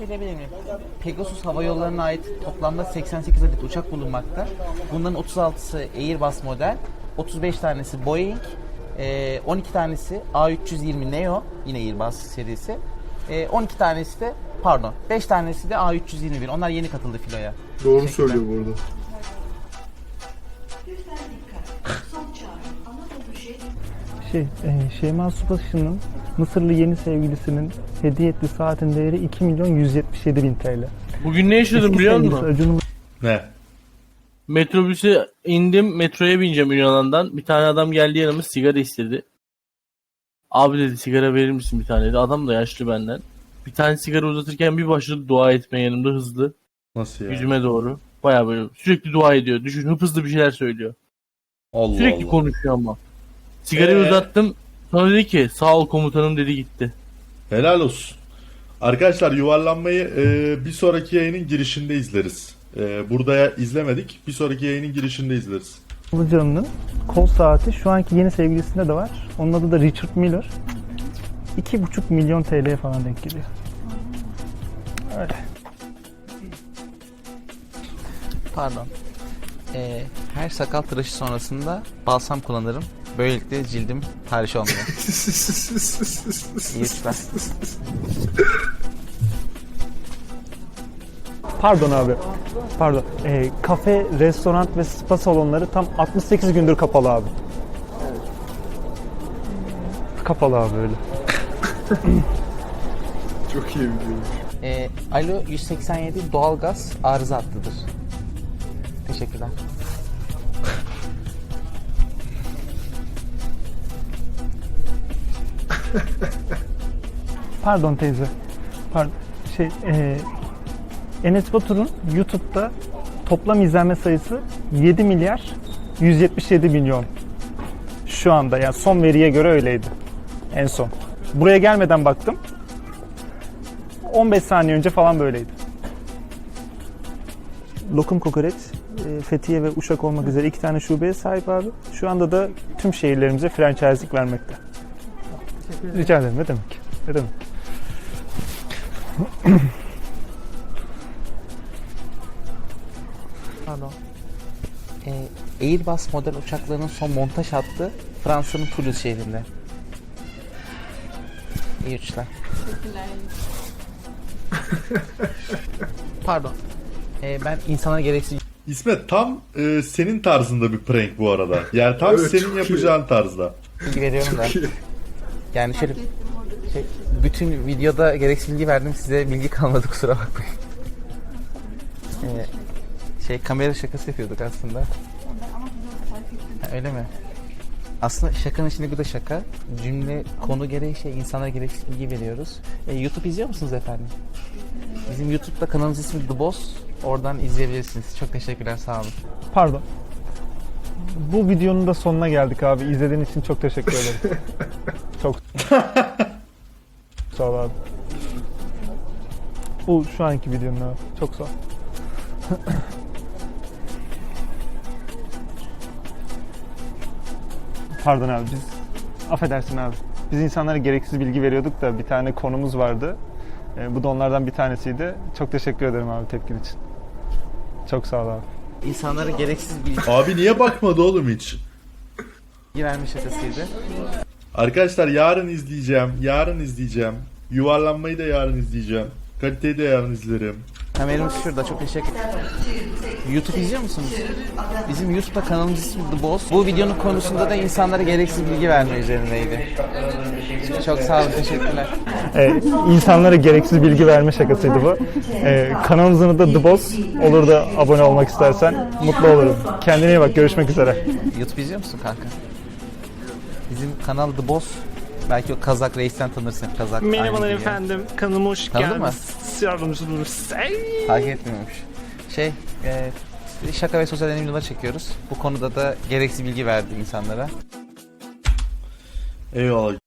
Verebilir miyim? Pegasus Hava Yolları'na ait toplamda 88 adet uçak bulunmakta. Bunların 36'sı Airbus model, 35 tanesi Boeing, eee, 12 tanesi A320 Neo, yine Airbus serisi. Eee, 12 tanesi de pardon 5 tanesi de A321. Onlar yeni katıldı filoya. Doğru söylüyor bu arada. Lütfen dikkat. Son çağrı. Anadolu Jet Şey, e, Şeyma Subaşı'nın Mısırlı yeni sevgilisinin hediye ettiği saatin değeri 2 milyon 177 bin TL. Bugün ne yaşadım Eski biliyor sevgilisi musun? Acun'un Ne? Metrobüse indim, metroya bineceğim Ünyalan'dan. Bir tane adam geldi yanıma sigara istedi. Abi dedi sigara verir misin bir tane dedi. Adam da yaşlı benden. Bir tane sigara uzatırken bir başladı dua etmeye yanımda hızlı. Nasıl ya? Yüzüme doğru. Baya böyle sürekli dua ediyor. Düşün hıp hızlı bir şeyler söylüyor. Allah Sürekli Allah. konuşuyor ama. Sigarayı Ee? uzattım. Sonra dedi ki sağ ol komutanım dedi gitti. Helal olsun. Arkadaşlar yuvarlanmayı e, bir sonraki yayının girişinde izleriz. E, burada ya- izlemedik. Bir sonraki yayının girişinde izleriz. Ilıcalı'nın kol saati şu anki yeni sevgilisinde de var. Onun adı da Richard Miller. 2,5 milyon TL'ye falan denk geliyor. Öyle. Pardon. Eee, her sakal tıraşı sonrasında balsam kullanırım. Böylelikle cildim tahriş olmuyor. İyi. Pardon abi. Pardon. E, kafe, restoran ve spa salonları tam 68 gündür kapalı abi. Kapalı abi öyle. Çok iyi video. Ee, Alo 187 doğalgaz arıza hattıdır. Teşekkürler. Pardon teyze. Pardon. Şey, e, Enes Batur'un YouTube'da toplam izlenme sayısı 7 milyar 177 milyon. Şu anda yani son veriye göre öyleydi. En son. Buraya gelmeden baktım. 15 saniye önce falan böyleydi. Lokum Kokoreç, e, Fethiye ve Uşak olmak üzere iki tane şubeye sahip abi. Şu anda da tüm şehirlerimize franchise'lik vermekte. Rica ederim. Ne demek? Ne demek? Pardon. Ee, Airbus model uçaklarının son montaj hattı Fransa'nın Toulouse şehrinde. İyi uçuşlar. Pardon. Ee, ben insana gereksiz İsmet tam e, senin tarzında bir prank bu arada. Yani tam Evet, senin çok iyi. yapacağın tarzda. bilgi veriyorum da. Yani şöyle şey, bütün videoda gereksiz bilgi verdim size bilgi kalmadı kusura bakmayın. Ee, şey kamera şakası yapıyorduk aslında. Ha, öyle mi? Aslında şakanın içinde bir de şaka. Cümle konu gereği şey insanlara gereksiz bilgi veriyoruz. Ee, YouTube izliyor musunuz efendim? Bizim YouTube'da kanalımız ismi The Boss. Oradan izleyebilirsiniz. Çok teşekkürler sağ olun. Pardon. Bu videonun da sonuna geldik abi. İzlediğin için çok teşekkür ederim. çok sağ ol abi. Bu şu anki videonun abi. Çok sağ ol. Pardon abi biz affedersin abi. Biz insanlara gereksiz bilgi veriyorduk da bir tane konumuz vardı. Ee, bu da onlardan bir tanesiydi. Çok teşekkür ederim abi tepkin için. Çok sağ ol abi. İnsanlara gereksiz bilgi Abi niye bakmadı oğlum hiç? verme şakasıydı. Arkadaşlar yarın izleyeceğim. Yarın izleyeceğim. Yuvarlanmayı da yarın izleyeceğim. Kaliteyi de yarın izlerim. Kameramız şurada çok teşekkür YouTube izliyor musunuz? Bizim YouTube'da kanalımız ismi The Boss. Bu videonun konusunda da insanlara gereksiz bilgi verme üzerindeydi. Çok sağ olun, teşekkürler. Ee, insanlara gereksiz bilgi verme şakasıydı bu. Ee, kanalımızın adı The Boss. Olur da abone olmak istersen mutlu olurum. Kendine iyi bak. Görüşmek üzere. YouTube izliyor musun kanka? Bizim kanal The Boss. Belki o Kazak Reis'ten tanırsın. Kazak Merhabalar efendim. Kanalıma hoş Tanıdın mı? geldiniz nasıl yardımcı olur? Sen... Fark etmiyormuş. Şey, e, şaka ve sosyal deneyimler çekiyoruz. Bu konuda da gereksiz bilgi verdi insanlara. Eyvallah.